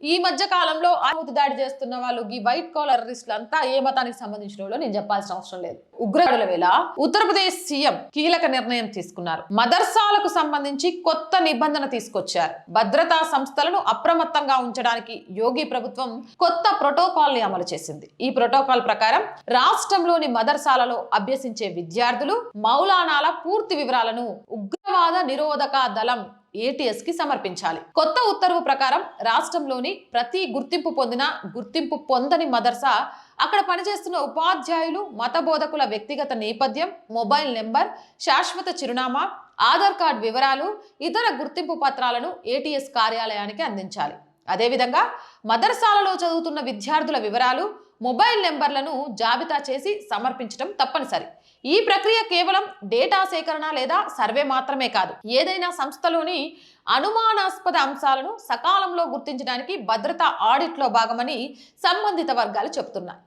ఈ మధ్య కాలంలో ఆహుతి దాడి చేస్తున్న వాళ్ళు ఈ వైట్ కాలర్ రిస్టులు అంతా ఏ మతానికి సంబంధించిన వాళ్ళు నేను చెప్పాల్సిన అవసరం లేదు. ఉగ్రవాదుల వేళ ఉత్తరప్రదేశ్ సీఎం కీలక నిర్ణయం తీసుకున్నారు. మదర్సాలకు సంబంధించి కొత్త నిబంధన తీసుకొచ్చారు. భద్రతా సంస్థలను అప్రమత్తంగా ఉంచడానికి యోగి ప్రభుత్వం కొత్త ప్రోటోకాల్ని అమలు చేసింది. ఈ ప్రోటోకాల్ ప్రకారం రాష్ట్రంలోని మదర్సాలలో అభ్యసించే విద్యార్థులు మౌలానాల పూర్తి వివరాలను ఉగ్రవాద నిరోధక దళం ఏటీఎస్కి సమర్పించాలి. కొత్త ఉత్తర్వు ప్రకారం రాష్ట్రంలోని ప్రతి గుర్తింపు పొందిన గుర్తింపు పొందని మదర్సా అక్కడ పనిచేస్తున్న ఉపాధ్యాయులు మత బోధకుల వ్యక్తిగత నేపథ్యం మొబైల్ నెంబర్ శాశ్వత చిరునామా ఆధార్ కార్డ్ వివరాలు ఇతర గుర్తింపు పత్రాలను ఏటీఎస్ కార్యాలయానికి అందించాలి. అదేవిధంగా మదర్సాలలో చదువుతున్న విద్యార్థుల వివరాలు మొబైల్ నెంబర్లను జాబితా చేసి సమర్పించడం తప్పనిసరి. ఈ ప్రక్రియ కేవలం డేటా సేకరణ లేదా సర్వే మాత్రమే కాదు ఏదైనా సంస్థలోని అనుమానాస్పద అంశాలను సకాలంలో గుర్తించడానికి భద్రతా ఆడిట్లో భాగమని సంబంధిత వర్గాలు చెబుతున్నాయి.